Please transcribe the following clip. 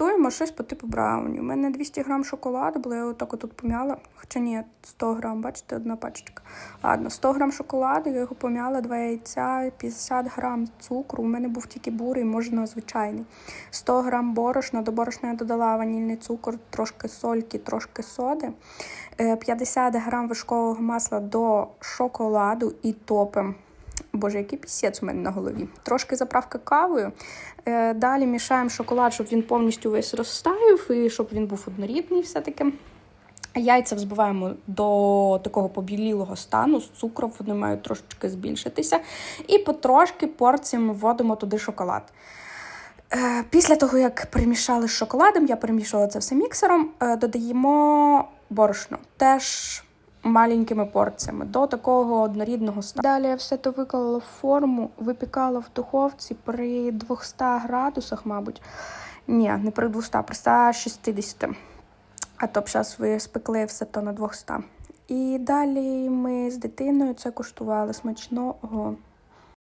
Готуємо щось по типу брауні. У мене 200 грам шоколаду, бо я отак тут пом'яла. Хоча ні, 100 грам, бачите, одна пачечка. Ладно, 100 грам шоколаду, я його пом'яла, 2 яйця, 50 грам цукру. У мене був тільки бурий, можна звичайний. 100 грам борошна, до борошна я додала ванільний цукор, трошки сольки, трошки соди. Е, 50 грам вершкового масла до шоколаду і топим. Боже, який пісець у мене на голові. Трошки заправка кавою. Е, Далі мішаємо шоколад, щоб він повністю весь розтаяв і щоб він був однорідний все-таки. Яйця взбиваємо до такого побілілого стану з цукром, вони мають трошечки збільшитися. І потрошки порціями вводимо туди шоколад. Е, Після того, як перемішали з шоколадом, я перемішувала це все міксером, е, додаємо борошно. Теж маленькими порціями до такого однорідного стану. Далі я все то виклала в форму, випікала в духовці при 200 градусах, мабуть. Ні, не при 200, при 160. А то б зараз ви спекли все то на 200. І далі ми з дитиною це куштували смачного.